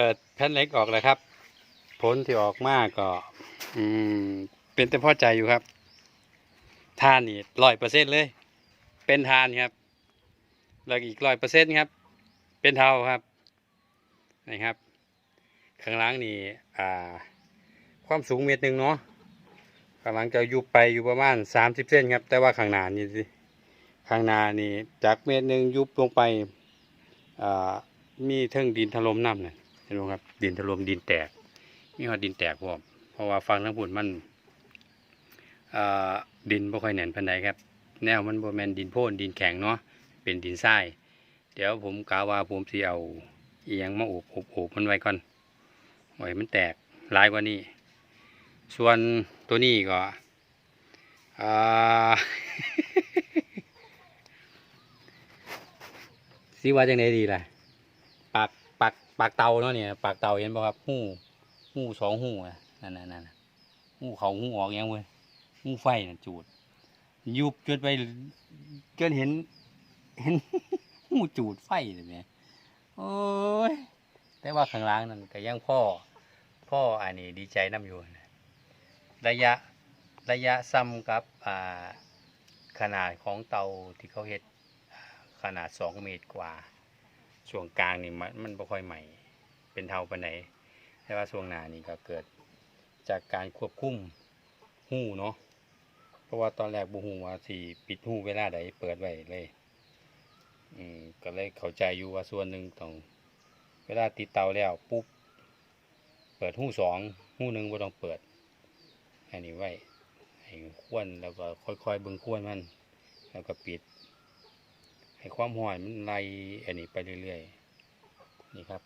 เปิดแผ่นเล็กออกเลยครับ ผลที่ออกมาก็อืมเป็นแต่พอใจอยู่ครับทานนี่ร้อยเปอร์เซ็นเลย เป็นทานครับ แล้วอีกร้อยเปอร์เซ็นครับ เป็นเทาครับนะครับข้างล่างนี่อ่า ความสูงเมตรหนึ่งเนาะข้างหลังจะยุบไปอยู่ประมาณสามสิบเซนครับ แต่ว่าข้างหน้านี่สิข้างหน้านี่จากเมตรหนึ่งยุบลงไปอ่ามีเทิงดินถล่มน้ำเนี่ย เห็นไหมครับ ดินถล่มดินแตก มีหอดดินแตกพร้อมเพราะว่าฟังทั้งปุ่นมันดินบ่ค่อยแน่นพันใดครับ แนวมันบ่แมนดินโพนดินแข็งเนาะเป็นดินทรายเดี๋ยวผมกาว่าผมสิเอาเอียงมาโอบโอบโอบมันไว้ก่อนไว้มันแตกหลายกว่านี้ ส่วนตัวนี้ก็อ่าสิว่าจังไดดีล่ะ ปากปากเตาเนาะเนี่ยปากเตาเห็นป่ะครับหู้หู้สองหูอะนั่นนั่นนั่นหู้เขาหู้ออกยังเว้ยหู้ไฟน่ะจูด ยุบจนไปจนเห็น เห็นหู้จูดไฟเลยเนี่ยโอ้ยแต่ว่าข้างล่างนั่นก็ยังพ่อ พ่ออันนี้ดีใจน้ำอยู่นะระยะระยะซ้ำกับอ่าขนาดของเตาที่เขาเฮ็ดขนาดสองเมตรกว่า ช่วงกลางนี่มันมันบ่ค่อยใหม่ เป็นเท่าปานไหนแต่ว่าช่วงหน้านี่ก็เกิดจากการควบคุมหูเนาะเพราะว่าตอนแรกบ่ฮู้ว่าสิปิดหูเวลาใดเปิดไว้เลยอืมก็เลยเข้าใจอยู่ว่าส่วนหนึ่งต้องเวลาติดเตาแล้วปุ๊บเปิดหูสองหูหนึ่งบ่ต้องเปิดอันนี้ไว้ให้ควนแล้วก็ค่อยๆเบิ่งควนมัน แล้วก็ปิด ให้ความห้อยมันไล่อันนี้ไปเรื่อยๆนี่ครับ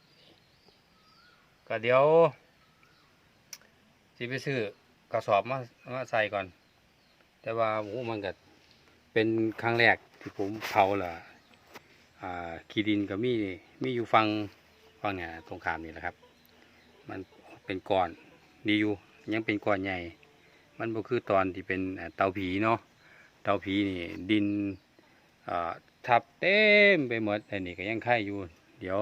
ก็เดี๋ยวสิไปซื้อกระสอบมามาใส่ก่อน แต่ว่าโอ้มันก็เป็นครั้งแรกที่ผมเผาล่ะอ่าขี้ดินก็มีมีอยู่ฟังฟังเนี่ยตรงขามนี่แหละครับ มันเป็นก้อนดีอยู่ยังเป็นก้อนใหญ่ มันก็คือตอนที่เป็นเตาผีเนาะเตาผีนี่ดินอ่า ทับเต็มไปหมดอันนี้ก็ยังไข่อยู่ เดี๋ยว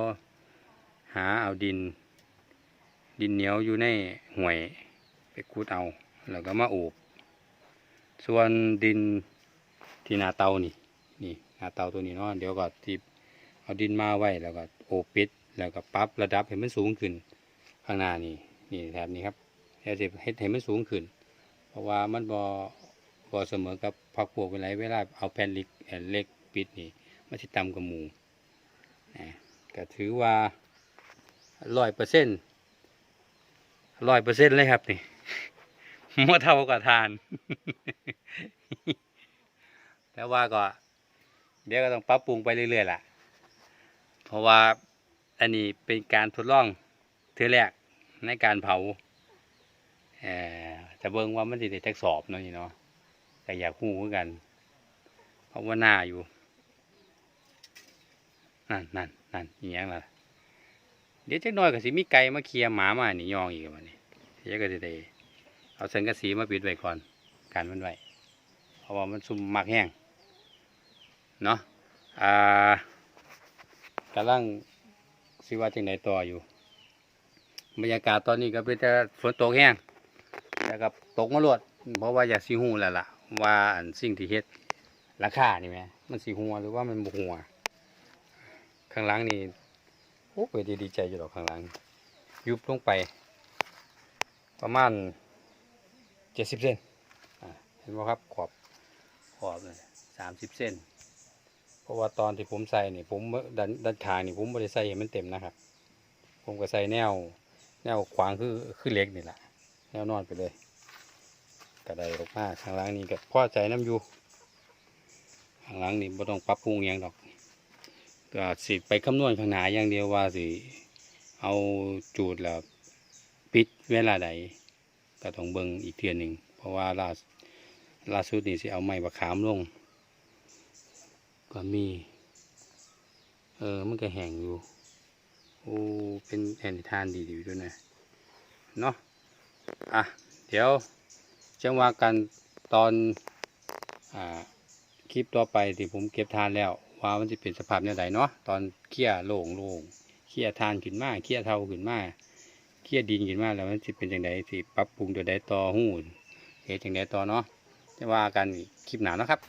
หาเอาดิน ดินเหนียวอยู่ในห่วยไปคูดเอา แล้วก็มาโอบส่วนดินที่นาเตานี่ นี่นาเตาตัวนี้เนาะเดี๋ยวก็ที่เอาดินมาไว้แล้วก็โอบปิด แล้วก็ปรับระดับให้มันสูงขึ้น ข้างหน้านี่นี่แถบนี้ครับแล้วจะให้ให้มันสูงขึ้น เพราะว่ามันบ่บ่เสมอกับพักพวกเวลาเวลาเอาแผ่นเล็กเล็ก ปิดนี่มันสิต่ำกว่าหมูนะก็ถือว่าร้อยเปอร์เซ็นต์ร้อยเปอร์เซ็นต์เลยครับนี่มื่เท่ากับทาน แต่ว่าก็ เดี๋ยวก็ต้องปรับปรุงไปเรื่อยๆล่ะ เพราะว่าอันนี้เป็นการทดลองเทือแรกในการเผาเอ่อจะเบิ่งว่ามันสิได้ทดสอบเนาะนี่เนาะแต่อยากหูเหมือนกัน เพราะว่าหน้าอยู่ นั่นนั่นนั่นอย่างละเดี๋ยวจักน่อยก็สิมีไก่มาเคลียหมามานี่ยองอีกวันนี้เดี๋ยวก็จะได้เอาเสังกะสีมาปิดไว้ก่อนกันมันไว้เพราะว่ามันซุ่มมักแห้งเนาะอ่ากำลังสิว่าจังไหนต่ออยู่บรรยากาศตอนนี้ก็เป็นแต่ฝนตกแห้งแต่กับตกมาลวดเพราะว่าอยากสีหูแล้วล่ะว่าสิ่งที่เฮ็ดราคานี่ไหมมันสีหัวหรือว่ามันบหัว ข้างหล่างนี่โอ้ไปดีดีใจอยู่ดอกข้างหล่าง ยุบลงไป ประมาณเจ็ดสิบเซนเห็นไหมครับขอบขอบเลยสามสิบเซนเพราะว่าตอนที่ผมใส่นี่ผมดันดันขานี่ผมไม่ได้ใส่ให้มันเต็มนะครับ ผมก็ใส่แนว แนวขวางคือคือเล็กนี่แหละแนวนอนไปเลยก็ได้ออกมาข้างหล่างนี่ก็พอใจน้ำอยู่ข้างหล่างนี่ไม่ต้องปรับปรุงหยังดอก ก็สิไปคำนวณข้างหน้าอย่างเดียวว่าสิเอาจูดแล้วปิดเวลาใดก็ต้องเบิ่งอีกเทียหนึ่งเพราะว่าล่าล่าสุดนี่สิเอาไม้บะขามลง ก็มี เออมันก็แห้งอยู่โอ้เป็นแอนทานดีๆด้วยนะเนาะอะเดี๋ยวจะว่ากันตอนอ่าคลิปต่อไปที่ผมเก็บทานแล้ว ว่ามันจะเป็นสภาพเนี่ยใดเนาะตอนเคี่ยโล่งโล่งเคี่ยทานขึ้นมาเคี่ยเทาขึ้นมาเคี่ยดินขึ้นมาแล้วมันจะเป็นอย่างไดสิปรับปรุงตัวใดต่อหู้เฮ็ดจังไดต่อเนาะจะว่ากันคลิปหนาวนะครับ